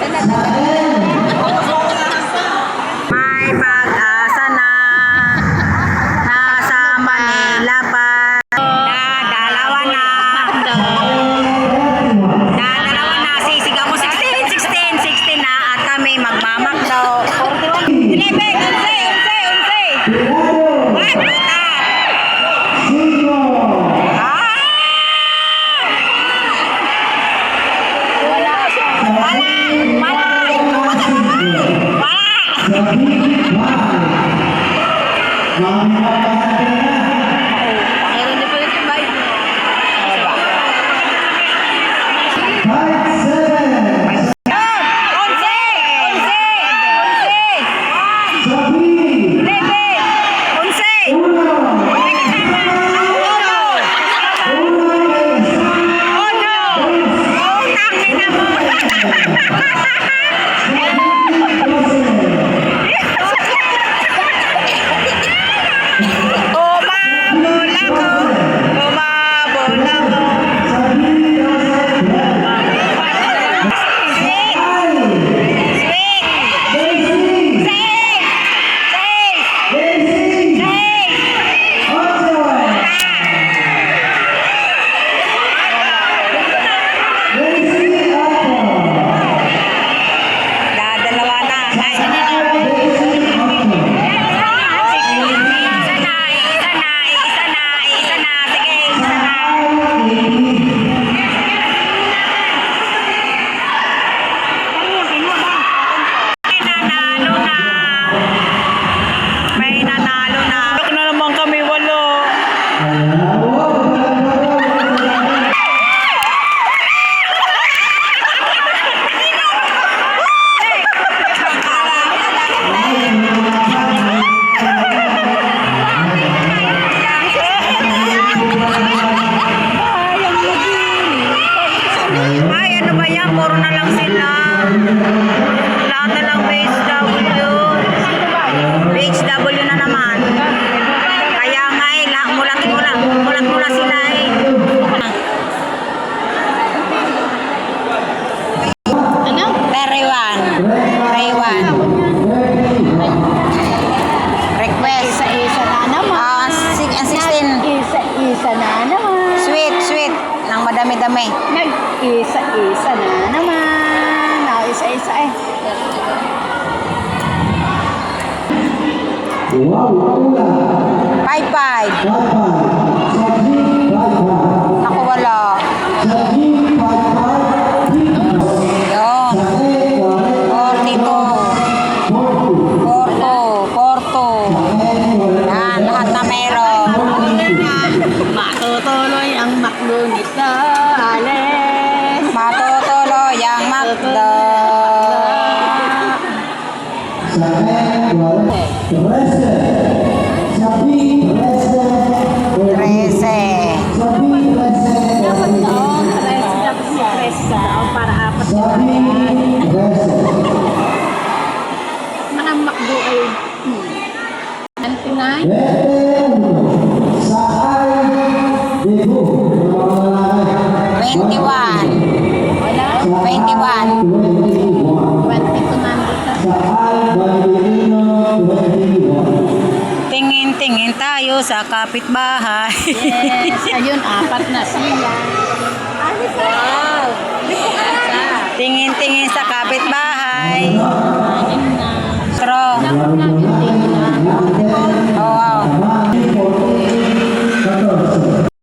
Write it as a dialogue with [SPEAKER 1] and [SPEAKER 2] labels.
[SPEAKER 1] pag-asa na.
[SPEAKER 2] Yan? Puro na lang sila. Lahat na lang BHW. BHW na naman. Kaya nga eh, lahat mulat mula, mulat mula sila eh.
[SPEAKER 1] Ano?
[SPEAKER 2] Periwan. Periwan. Request.
[SPEAKER 1] Isa-isa na naman.
[SPEAKER 2] Ah, ah, 16.
[SPEAKER 1] Isa-isa na naman.
[SPEAKER 2] Sweet, sweet. Nang madami-dami.
[SPEAKER 1] Nag-isa-isa na naman. Ah, isa-isa eh.
[SPEAKER 2] Five, five. Naku, wala. Yun. Forty-two. Porto. Porto. Yan, lahat na meron.
[SPEAKER 1] Matutuloy ang maklungit na alis.
[SPEAKER 2] ดาสา
[SPEAKER 1] มแม่หัวแรกหัวแรกเสร็
[SPEAKER 2] จ
[SPEAKER 1] สามพี่หั
[SPEAKER 2] วแรก kapitbahay.
[SPEAKER 1] Yes, ayun, apat na siya. Wow!
[SPEAKER 2] Tingin-tingin sa kapitbahay.
[SPEAKER 1] Ayun